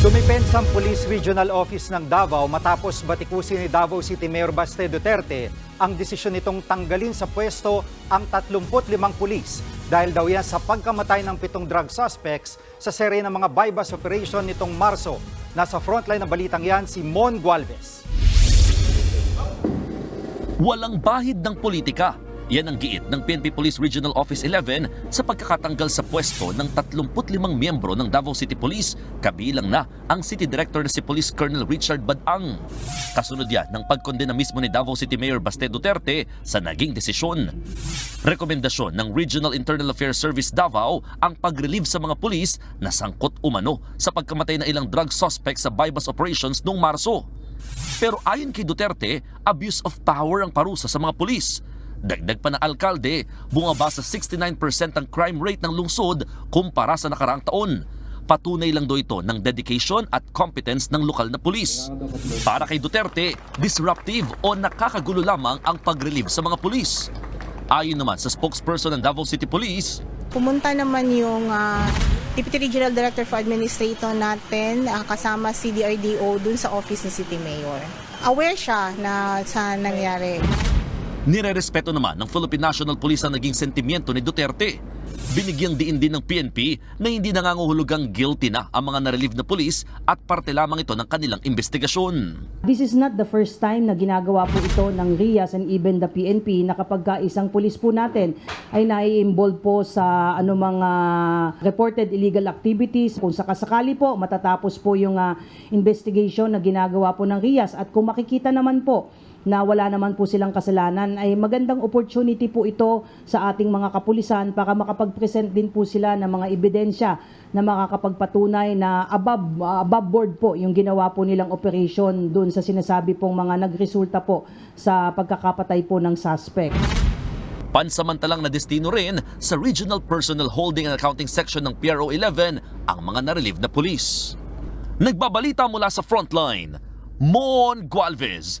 Dumipensang Police Regional Office ng Davao matapos batikusin ni Davao City Mayor Baste Duterte ang desisyon nitong tanggalin sa pwesto ang 35 pulis dahil daw yan sa pagkamatay ng pitong drug suspects sa serye ng mga bypass operation nitong Marso. Nasa frontline ng balitang yan si Mon Gualvez. Walang bahid ng politika. Yan ang giit ng PNP Police Regional Office 11 sa pagkakatanggal sa pwesto ng 35 miyembro ng Davao City Police, kabilang na ang City Director na si Police Colonel Richard Badang. Kasunod yan ng pagkondena mismo ni Davao City Mayor Baste Duterte sa naging desisyon. Rekomendasyon ng Regional Internal Affairs Service Davao ang pag-relieve sa mga pulis na sangkot umano sa pagkamatay na ilang drug suspects sa bypass operations noong Marso. Pero ayon kay Duterte, abuse of power ang parusa sa mga pulis. Dagdag pa ng alkalde, bumaba sa 69% ang crime rate ng lungsod kumpara sa nakaraang taon. Patunay lang do ito ng dedication at competence ng lokal na pulis. Para kay Duterte, disruptive o nakakagulo lamang ang pag-relieve sa mga pulis. Ayon naman sa spokesperson ng Davao City Police, Pumunta naman yung ah, Deputy Regional Director for Administrator natin ah, kasama si DRDO dun sa office ni City Mayor. Aware siya na sa nangyari. Nirerespeto naman ng Philippine National Police ang naging sentimiento ni Duterte. Binigyang diin din ng PNP na hindi nangangahulugang guilty na ang mga narelieve na pulis at parte lamang ito ng kanilang investigasyon. This is not the first time na ginagawa po ito ng RIAS and even the PNP na kapag ka isang pulis po natin ay nai-involve po sa ano mga reported illegal activities. Kung sakasakali po matatapos po yung ah, investigation na ginagawa po ng RIAS at kung makikita naman po na wala naman po silang kasalanan ay magandang opportunity po ito sa ating mga kapulisan para makapag-present din po sila ng mga ebidensya na makakapagpatunay na above, uh, above board po yung ginawa po nilang operation dun sa sinasabi pong mga nagresulta po sa pagkakapatay po ng suspect. Pansamantalang na destino rin sa Regional Personnel Holding and Accounting Section ng PRO 11 ang mga narelieve na pulis. Nagbabalita mula sa frontline, Mon Gualvez,